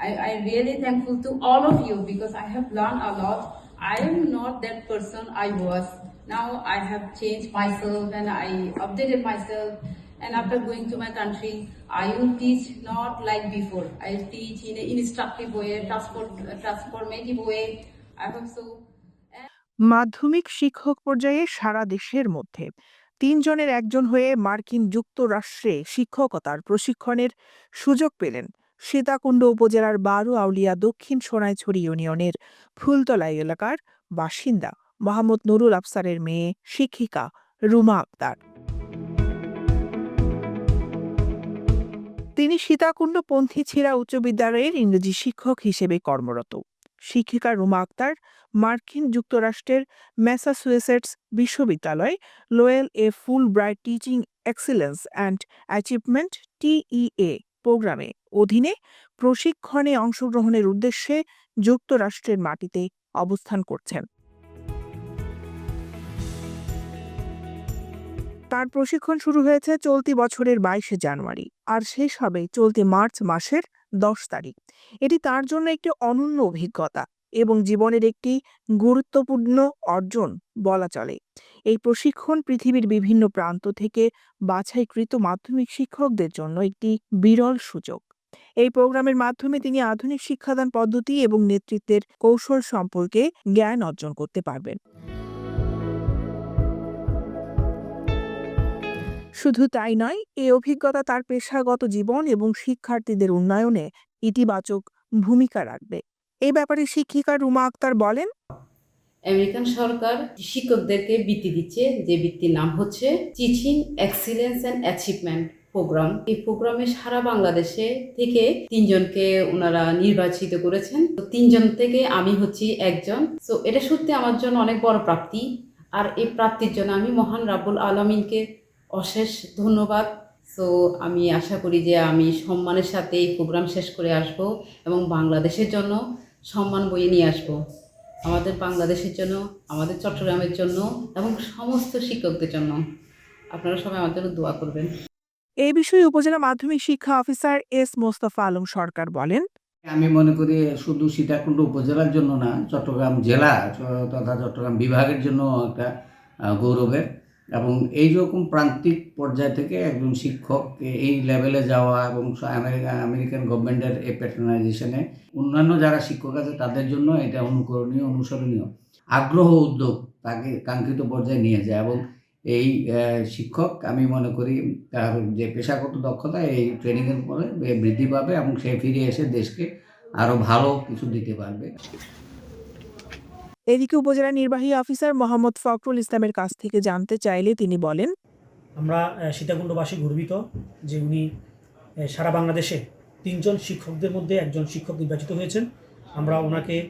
I, I really thankful to all of you because I have learned a lot. I am not that person I was. Now I have changed myself and I updated myself. And after going to my country, I will teach not like before. I teach in an instructive way, transformative way. I hope so. মাধ্যমিক শিক্ষক পর্যায়ে সারা দেশের মধ্যে তিনজনের একজন হয়ে মার্কিন যুক্তরাষ্ট্রে শিক্ষকতার প্রশিক্ষণের সুযোগ পেলেন সীতাকুণ্ড উপজেলার বারো আউলিয়া দক্ষিণ সোনাইছড়ি ইউনিয়নের ফুলতলা এলাকার বাসিন্দা মোহাম্মদ নুরুল আফসারের মেয়ে শিক্ষিকা রুমা আক্তার। তিনি সীতাকুণ্ড পন্থী ছিড়া উচ্চ বিদ্যালয়ের ইংরেজি শিক্ষক হিসেবে কর্মরত। শিক্ষিকা রুমা আক্তার মার্কিন যুক্তরাষ্ট্রের ম্যাসাচুসেটস বিশ্ববিদ্যালয় Lowell A Fulbright teaching excellence and achievement TEA প্রোগ্রামে অধীনে প্রশিক্ষণে অংশগ্রহণের উদ্দেশ্যে যুক্তরাষ্ট্রের মাটিতে অবস্থান করছেন। তার প্রশিক্ষণ শুরু হয়েছে চলতি বছরের বাইশে জানুয়ারি আর শেষ হবে চলতি মার্চ মাসের দশ তারিখ। এটি তার জন্য একটি অনন্য অভিজ্ঞতা এবং জীবনের একটি গুরুত্বপূর্ণ অর্জন বলা চলে। এই প্রশিক্ষণ পৃথিবীর বিভিন্ন প্রান্ত থেকে বাছাইকৃত মাধ্যমিক শিক্ষকদের জন্য একটি বিরল সুযোগ। এই প্রোগ্রামের মাধ্যমে তিনি আধুনিক শিক্ষাদান পদ্ধতি এবং নেতৃত্বের কৌশল সম্পর্কে জ্ঞান অর্জন করতে পারবেন। শুধু তাই নয়, এই অভিজ্ঞতা তার পেশাগত জীবন এবং শিক্ষার্থীদের উন্নয়নে ইতিবাচক ভূমিকা রাখবে। এই ব্যাপারে শিক্ষিকা রুমা আক্তার বলেন, আমেরিকান সরকার শিক্ষকদেরকে বৃত্তি দিচ্ছে। যে বৃত্তির নাম হচ্ছে teaching excellence and achievement programme. এই প্রোগ্রামে সারা বাংলাদেশে থেকে তিনজনকে ওনারা নির্বাচিত করেছেন। তো তিনজন থেকে আমি হচ্ছি একজন। তো এটা সত্যি আমার জন্য অনেক বড় প্রাপ্তি। আর এই প্রাপ্তির জন্য আমি মহান রাব্বুল আলমিনকে অশেষ ধন্যবাদ। সো আমি আশা করি যে আমি সম্মানের সাথে এই প্রোগ্রাম শেষ করে আসব এবং বাংলাদেশের জন্য সম্মান বয়ে নিয়ে আসব। আমাদের বাংলাদেশের জন্য, আমাদের চট্টগ্রামের জন্য এবং সমস্ত শিক্ষকদের জন্য। আপনারা সবাই আমার জন্য দোয়া করবেন। এই বিষয়ে উপজেলা মাধ্যমিক শিক্ষা অফিসার এস মোস্তফা আলম সরকার বলেন, আমি মনে করি শুধু সীতাকুণ্ড উপজেলার জন্য না, চট্টগ্রাম জেলা তথা চট্টগ্রাম বিভাগের জন্য একটা গৌরবের। এবং এই রকম প্রান্তিক পর্যায় থেকে একজন শিক্ষক এই লেভেলে যাওয়া এবং আমেরিকা, আমেরিকান গভর্নমেন্টের এই প্যাটার্নাইজেশনে অন্যান্য যারা শিক্ষক আছে তাদের জন্য এটা অনুকরণীয়, অনুসরণীয়। আগ্রহ উদ্যোগ তাকে কাঙ্ক্ষিত পর্যায়ে নিয়ে যায় এবং এই শিক্ষক আমি মনে করি তার যে পেশাগত দক্ষতা এই ট্রেনিংয়ের ফলে বে- বৃদ্ধি পাবে এবং সে ফিরে এসে দেশকে আরও ভালো কিছু দিতে পারবে। এদিকে উপজেলা নির্বাহী অফিসার মোহাম্মদ ফখরুল ইসলামের কাছ থেকে জানতে চাইলে তিনি বলেন আমরা সীতাকুণ্ডবাসী গর্বিত যে উনি সারা বাংলাদেশে তিনজন শিক্ষকদের মধ্যে একজন শিক্ষক নির্বাচিত হয়েছেন। আমরা ওনাকে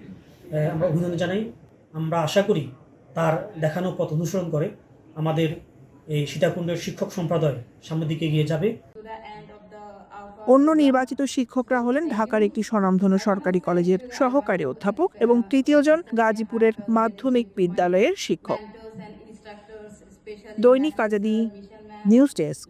আমরা অভিনন্দন জানাই। আমরা আশা করি তার দেখানো পথ অনুসরণ করে। আমাদের এই সীতাকুণ্ডের শিক্ষক সম্প্রদায় সামনের দিকে এগিয়ে যাবে। অন্য নির্বাচিত শিক্ষকরা হলেন ঢাকার একটি স্বনামধন্য সরকারি কলেজের সহকারী অধ্যাপক এবং তৃতীয়জন গাজীপুরের মাধ্যমিক বিদ্যালয়ের শিক্ষক। দৈনিক আজাদি নিউজ ডেস্ক।